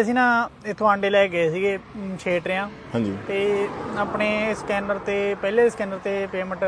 ਅਸੀਂ ਨਾ ਇੱਥੋਂ ਆਂਡੇ ਲੈ ਕੇ ਗਏ ਸੀਗੇ ਅਮ, ਛੇਟਰਿਆਂ ਹਾਂਜੀ। ਤੇ ਆਪਣੇ ਸਕੈਨਰ ਤੇ ਪਹਿਲੇ ਸਕੈਨਰ ਤੇ ਪੇਮੈਂਟ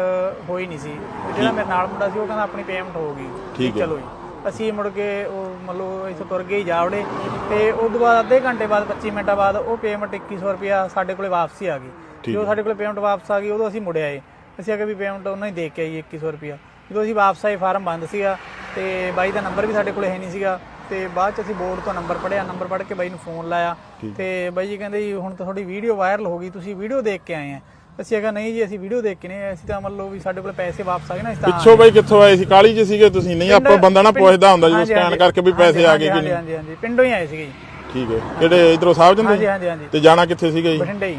ਹੋਈ ਨਹੀਂ ਸੀ। ਜਿਹੜਾ ਮੇਰੇ ਨਾਲ ਮੁੰਡਾ ਸੀ ਉਹ ਕਹਿੰਦਾ ਆਪਣੀ ਪੇਮੈਂਟ ਹੋ ਗਈ। ਠੀਕ ਹੈ। ਚਲੋ ਜੀ। ਅਸੀਂ ਮੁੜ ਕੇ ਉਹ ਮਤਲਬ ਇੱਥੋਂ ਤੁਰ ਗਏ ਜਾਵੜੇ। ਤੇ ਉਸ ਤੋਂ ਬਾਅਦ ਅੱਧੇ ਘੰਟੇ ਬਾਅਦ 25 ਮਿੰਟਾਂ ਬਾਅਦ ਉਹ ਪੇਮੈਂਟ 2100 ਰੁਪਿਆ ਸਾਡੇ ਕੋਲੇ ਵਾਪਸੀ ਆ ਗਈ। ਹੈ। ਸਾਡੇ ਕੋਲੇ ਪੇਮੈਂਟ ਵਾਪਸ ਆ ਗਈ ਉਦੋਂ ਅਸੀਂ ਮੁੜ ਆਏ। ਅਸੀਂ ਅਗੇ ਵੀ ਪੇਮੈਂਟ ਉਹਨਾਂ ਹੀ ਦੇ ਕੇ ਆਈ 2100 ਰੁਪਿਆ ਜਦੋਂ ਅਸੀਂ ਵਾਪਸ ਆਏ ਫਾਰਮ ਬੰਦ ਸੀਗਾ। ਤੇ ਬਾਈ ਦਾ ਨੰਬਰ ਵੀ ਸਾਡੇ ਕੋਲੇ ਹੈ ਨਹੀਂ ਸੀਗਾ। ਤੇ ਬਾਅਦ ਚ ਅਸੀਂ ਬੋਰਡ ਤੋਂ ਨੰਬਰ ਪੜਿਆ ਨੰਬਰ ਪੜ ਕੇ ਬਾਈ ਨੂੰ ਫੋਨ ਲਾਇਆ ਤੇ ਬਾਈ ਜੀ ਕਹਿੰਦੇ ਜੀ ਹੁਣ ਤਾਂ ਤੁਹਾਡੀ ਵੀਡੀਓ ਵਾਇਰਲ ਹੋ ਗਈ ਤੁਸੀਂ ਵੀਡੀਓ ਦੇਖ ਕੇ ਆਏ ਆ। ਅਸੀਂ ਅਗਾ ਨਹੀਂ ਜੀ ਅਸੀਂ ਵੀਡੀਓ ਦੇਖ ਕੇ ਨਹੀਂ ਅਸੀਂ ਤਾਂ ਮੰਨ ਲਓ ਵੀ ਸਾਡੇ ਕੋਲ ਪੈਸੇ ਵਾਪਸ ਆ ਗਏ ਨਾ ਅਸੀਂ ਤਾਂ ਪਿੱਛੋਂ ਬਈ ਕਿੱਥੋਂ ਆਏ ਸੀ? ਕਾਲੀ ਚ ਸੀਗੇ ਤੁਸੀਂ? ਨਹੀਂ ਆਪਾਂ ਬੰਦਾ ਨਾ ਪੁੱਛਦਾ ਹੁੰਦਾ ਹਾਂਜੀ, ਸਕੈਨ ਹਾਂਜੀ, ਕਰਕੇ ਵੀ ਪੈਸੇ ਆ ਗਏ ਕਿ ਹਾਂਜੀ ਨਹੀਂ। ਹਾਂਜੀ ਹਾਂਜੀ ਪਿੰਡੋਂ ਹੀ ਆਏ ਸੀਗੇ ਜੀ। ਠੀਕ ਹੈ। ਕਿਹੜੇ ਇਧਰੋਂ ਸਾਹਿਬ ਹਾਂਜੀ ਜੰਦੇ ਹਾਂਜੀ ਹਾਂਜੀ। ਤੇ ਜਾਣਾ ਕਿੱਥੇ ਸੀਗਾ ਜੀ? ਬਠਿੰਡੇ ਹੀ।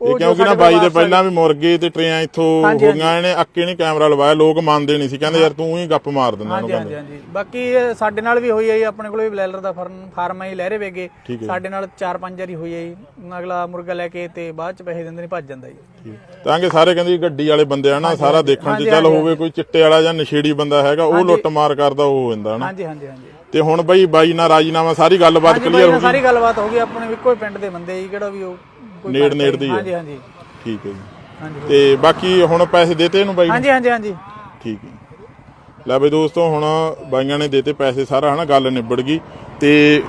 ਇਹ ਕਿਉਂਕਿ ਨਾ ਬਾਈ ਦੇ ਪਹਿਲਾਂ ਵੀ ਮੁਰਗੇ ਤੇ ਟਰੇਆਂ ਇੱਥੋਂ ਹਾਂਜੀ, ਹੋਈਆਂ ਇਹਨੇ ਅੱਕੇ ਨਹੀਂ ਕੈਮਰਾ ਲਵਾਇਆ ਲੋਕ ਮੰਨਦੇ ਨਹੀਂ ਸੀ। ਕਹਿੰਦੇ ਯਾਰ ਤੂੰ ਹੀ ਗੱਪ ਮਾਰ ਦਿੰਦਾ ਉਹਨੂੰ ਹਾਂਜੀ ਬਾਕੀ ਸਾਡੇ ਨਾਲ ਵੀ ਹੋਈ ਹੈ ਆਪਣੇ ਕੋਲ ਵੀ ਬਲੈਲਰ ਦਾ ਫਾਰਮ ਫਾਰਮ ਹੈ ਲਹਿਰੇ ਵੇਗੇ। ਹੈ। ਸਾਡੇ ਨਾਲ 4-5 ਵਾਰੀ ਹੋਈ ਹੈ ਅਗਲਾ ਮੁਰਗਾ ਲੈ ਕੇ ਤੇ ਬਾਅਦ ਚ ਪੈਸੇ ਦਿੰਦੇ ਨਹੀਂ ਭੱਜ ਜਾਂਦਾ ਜੀ। ਤਾਂ ਕਿ ਸਾਰੇ ਕਹਿੰਦੇ ਗੱਡੀ ਵਾਲੇ ਬੰਦੇ ਆ ਨਾ ਸਾਰਾ ਦੇਖਣ 'ਚ ਚੱਲ ਹੋਵੇ ਕੋਈ ਚਿੱਟੇ ਵਾਲਾ ਜਾਂ ਨਸ਼ੇੜੀ ਬੰਦਾ ਹੈਗਾ ਉਹ ਲੁੱਟ ਮਾਰ ਕਰਦਾ ਉਹ ਹੋ ਜਾਂਦਾ ਨਾ? ਹਾਂਜੀ ਹਾਂਜੀ ਹਾਂਜੀ। ਤੇ ਹੁਣ ਬਈ ਬਾਈ ਨਾਲ ਰਾਜੀਨਾਮਾ ਸਾਰੀ ਗੱਲਬਾਤ ਹਾਂਜੀ ਕਲੀਅਰ ਬਾਈ ਹੋ ਨਾਲ ਸਾਰੀ ਗੱਲਬਾਤ ਹੋ ਗਈ ਆਪਣੇ ਇੱਕੋ ਹੀ ਪਿੰਡ ਦੇ ਬੰਦੇ ਜੀ ਕਿਹੜਾ ਵੀ ਉਹ ਕੋਈ ਨੇੜ- ਨੇੜ। ਦੀ ਹੈ। ਹਾਂਜੀ ਹਾਂਜੀ। ਠੀਕ ਹੈ ਜੀ। ਹਾਂਜੀ ਤੇ ਬਾਕੀ ਹੁਣ ਪੈਸੇ ਦੇਤੇ ਇਹਨੂੰ ਬਾਈ ਨੂੰ? ਹਾਂਜੀ ਹਾਂਜੀ ਹਾਂਜੀ। ਠੀਕ ਹੈ। ਲੈ ਬਈ ਦੋਸਤੋ ਹੁਣ ਬਾਈਆਂ ਨੇ ਦੇਤੇ ਪੈਸੇ ਸਾਰਾ ਹਨਾ ਗੱਲ ਨਿਬੜ ਗਈ। ਤੇ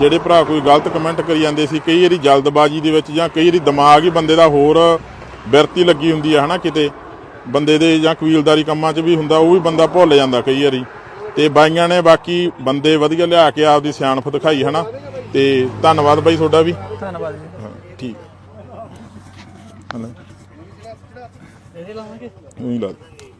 ਜਿਹੜੇ ਭਰਾ ਕੋਈ ਗਲਤ ਕਮੈਂਟ ਕਰੀ ਜਾਂਦੇ ਸੀ ਕਈ ਵਾਰੀ ਜਲਦਬਾਜ਼ੀ ਦੇ ਵਿੱਚ ਜਾਂ ਕਈ ਵਾਰੀ ਦਿਮਾਗ ਹੀ ਬੰਦੇ ਦਾ ਹੋਰ ਬਿਰਤੀ ਲੱਗੀ ਹੁੰਦੀ ਹੈ ਹਨਾ ਕਿਤੇ। ਬੰਦੇ ਦੇ ਜਾਂ ਕਬੀਲਦਾਰੀ ਕੰਮਾਂ 'ਚ ਵੀ ਹੁੰਦਾ ਉਹ ਵੀ ਬੰਦਾ ਭੁੱਲ ਜਾਂਦਾ ਕਈ ਵਾਰੀ। ਤੇ ਬਾਈਆਂ ਨੇ ਬਾਕੀ ਬੰਦੇ ਵਧੀਆ ਲਿਆ ਕੇ ਆਪਦੀ ਸਿਆਣਪ ਦਿਖਾਈ ਹਨਾ? ਤੇ ਧੰਨਵਾਦ ਬਾਈ ਤੁਹਾਡਾ ਵੀ। ਧੰਨਵਾਦ ਜੀ। ਹਾਂ ਠੀਕ। ਹਨਾ? ਇਹਦੇ ਲਾਵਾਂਗੇ? ਉਹੀ ਲਾ ਦਿਓ।